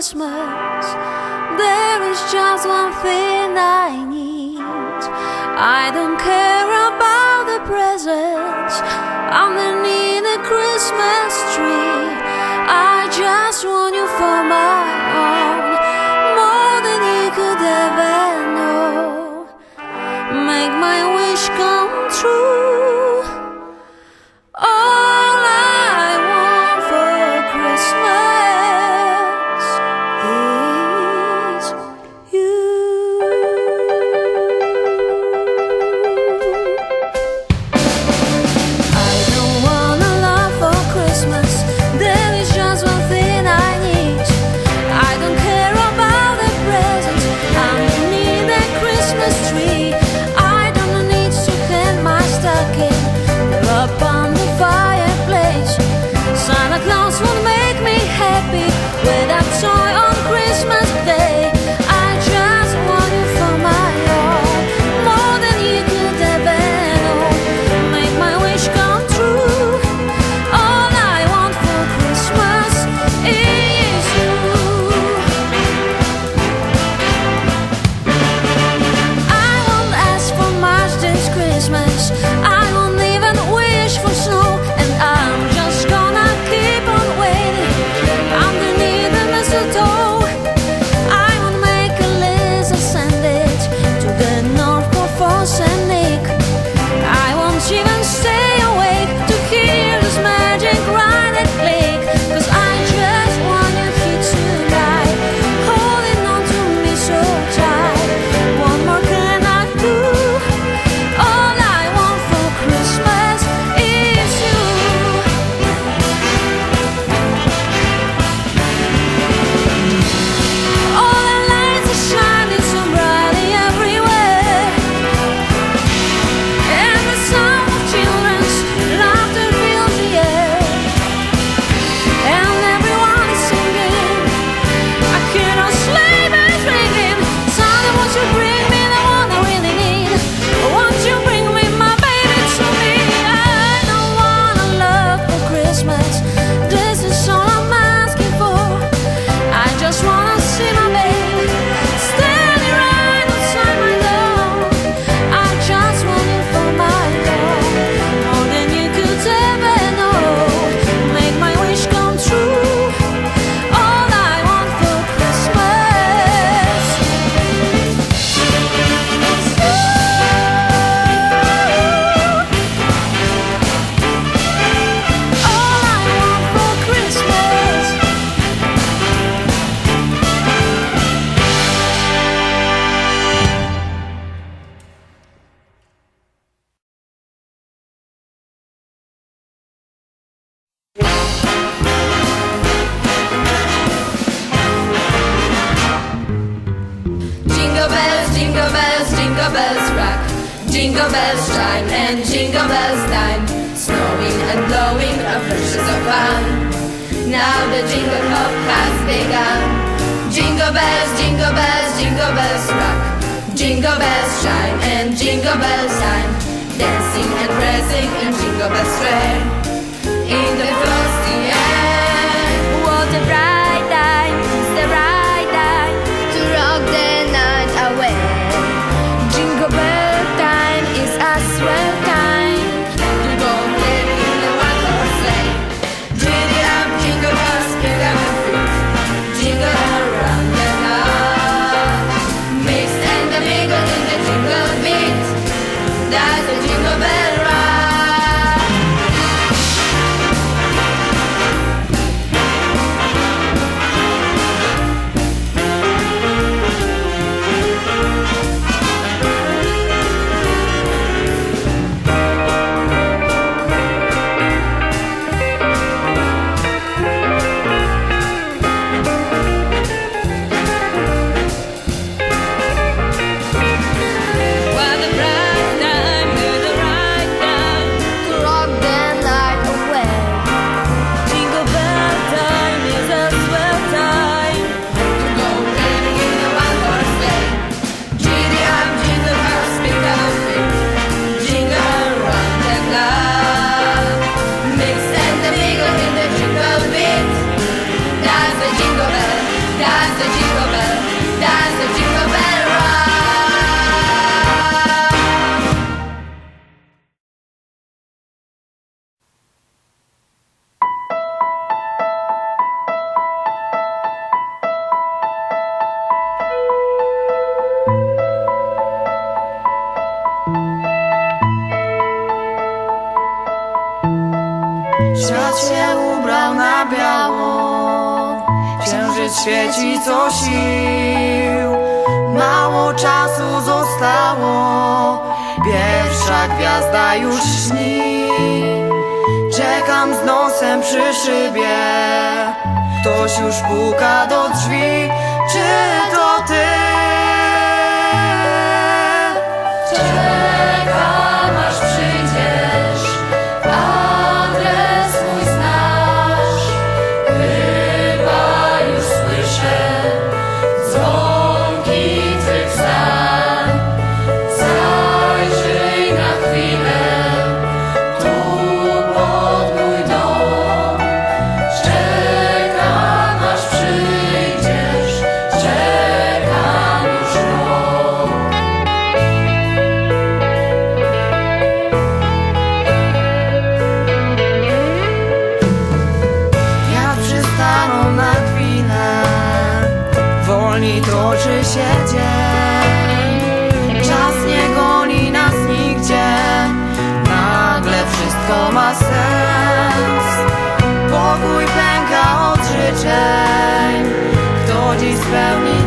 Christmas. There is just one thing I need. I don't care about the presents underneath the Christmas tree. I just want you for my. wishes are. Now the jingle hop has begun. Jingle bells, jingle bells, jingle bells rock. Jingle bells shine and jingle bells shine. Dancing and racing in Jingle Bells Square. In the świeci co sił. Mało czasu zostało. Pierwsza gwiazda już śni. Czekam z nosem przy szybie. Ktoś już puka do drzwi. Czy to ty? Czekam toczy się dzień Czas nie goni nas nigdzie. Nagle wszystko ma sens. Pokój pęka od życzeń. Kto dziś spełni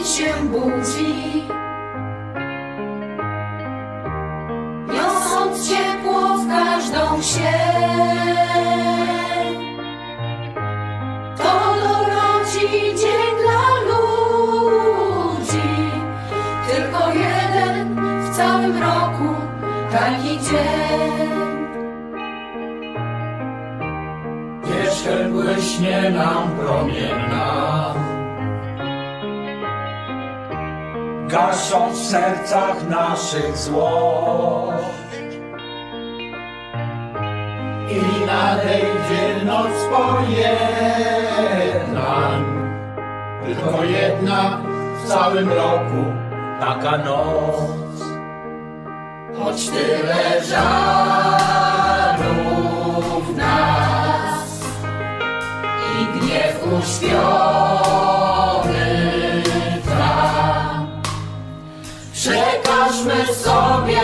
dzień się budzi. Niosąc ciepło w każdą sień. To dobroci dzień dla ludzi. Tylko jeden w całym roku taki dzień. Jeszcze błyśnie nam promienna Gasząc w sercach naszych złość. I nadejdzie noc pojednań. Tylko jedna w całym roku Taka noc. Choć tyle żalu w nas i gniew uśpiony Przekażmy sobie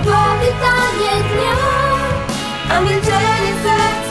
na powitanie dnia, a milczenie serc